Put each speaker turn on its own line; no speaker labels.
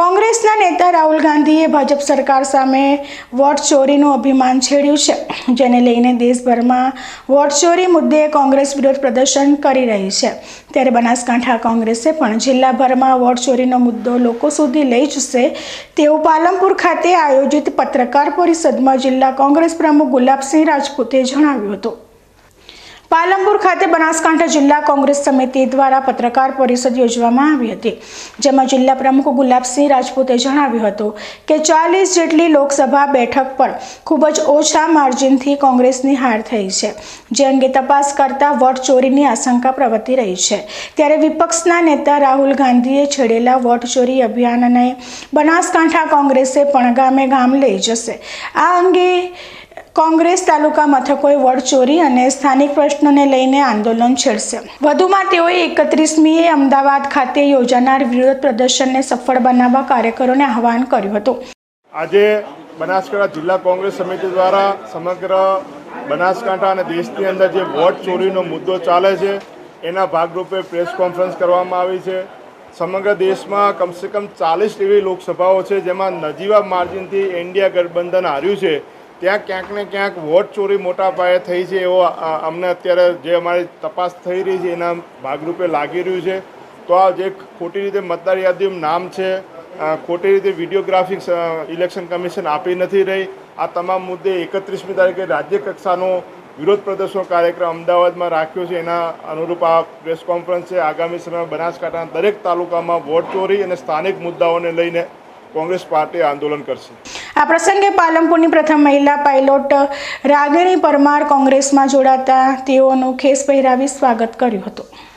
કોંગ્રેસના નેતા રાહુલ ગાંધીએ ભાજપ સરકાર સામે વોટ ચોરીનું અભિમાન છેડ્યું છે. જેને લઈને દેશભરમાં વોટ ચોરી મુદ્દે કોંગ્રેસ વિરોધ પ્રદર્શન કરી રહી છે. ત્યારે બનાસકાંઠા કોંગ્રેસે પણ જિલ્લાભરમાં વોટ ચોરીનો મુદ્દો લોકો સુધી લઈ જશે તેવું પાલનપુર ખાતે આયોજિત પત્રકાર પરિષદમાં જિલ્લા કોંગ્રેસ પ્રમુખ ગુલાબસિંહ રાજપૂતે જણાવ્યું હતું. પાલનપુર ખાતે બનાસકાંઠા જિલ્લા કોંગ્રેસ સમિતિ દ્વારા પત્રકાર પરિષદ યોજવામાં આવી હતી. જેમાં જિલ્લા પ્રમુખ ગુલાબસિંહ રાજપૂતે જણાવ્યું હતું કે ચાલીસ જેટલી લોકસભા બેઠક પર ખૂબ જ ઓછા માર્જિનથી કોંગ્રેસની હાર થઈ છે. જે અંગે તપાસ કરતા વોટ ચોરીની આશંકા પ્રવર્તી રહી છે. ત્યારે વિપક્ષના નેતા રાહુલ ગાંધીએ છેડેલા વોટ ચોરી અભિયાનને બનાસકાંઠા કોંગ્રેસે પણ ગામે ગામ લઈ જશે. આ અંગે કોંગ્રેસ તાલુકા મથકોએ વડચોરી ચોરી અને સ્થાનિક પ્રશ્નોને લઈને આંદોલન છેડશે. વધુમાં તેઓએ એકત્રીસમીએ અમદાવાદ ખાતે યોજાનાર વિરોધ પ્રદર્શનને સફળ બનાવવા કાર્યકરોને આહવાન કર્યું હતું.
આજે બનાસકાંઠા જિલ્લા કોંગ્રેસ સમિતિ દ્વારા સમગ્ર બનાસકાંઠા અને દેશની અંદર જે વોટ ચોરીનો મુદ્દો ચાલે છે, એના ભાગરૂપે પ્રેસ કોન્ફરન્સ કરવામાં આવી છે. સમગ્ર દેશમાં કમસે કમ ચાલીસ એવી લોકસભાઓ છે જેમાં નજીવા માર્જિનથી ઇન્ડિયા ગઠબંધન હાર્યું છે. ત્યાં ક્યાંક ને ક્યાંક વોટ ચોરી મોટા પાયે થઈ છે એવો અમને અત્યારે જે અમારી તપાસ થઈ રહી છે, એના ભાગરૂપે લાગી રહ્યું છે. તો આ જે ખોટી રીતે મતદાર યાદીનું નામ છે ખોટી રીતે વિડીયોગ્રાફિક ઇલેક્શન કમિશન આપી નથી રહી. આ તમામ મુદ્દે એકત્રીસમી તારીખે રાજ્ય કક્ષાનો વિરોધ પ્રદર્શન કાર્યક્રમ અમદાવાદમાં રાખ્યો છે. એના અનુરૂપ આ પ્રેસ કોન્ફરન્સ છે. આગામી સમયમાં બનાસકાંઠાના દરેક તાલુકામાં વોટ ચોરી અને સ્થાનિક મુદ્દાઓને લઈને કોંગ્રેસ પાર્ટી આંદોલન કરશે.
આ પ્રસંગે પાલનપુરની પ્રથમ મહિલા પાયલોટ રાગિણી પરમાર કોંગ્રેસમાં જોડાતા તેઓનું ખેસ પહેરાવી સ્વાગત કર્યું હતું.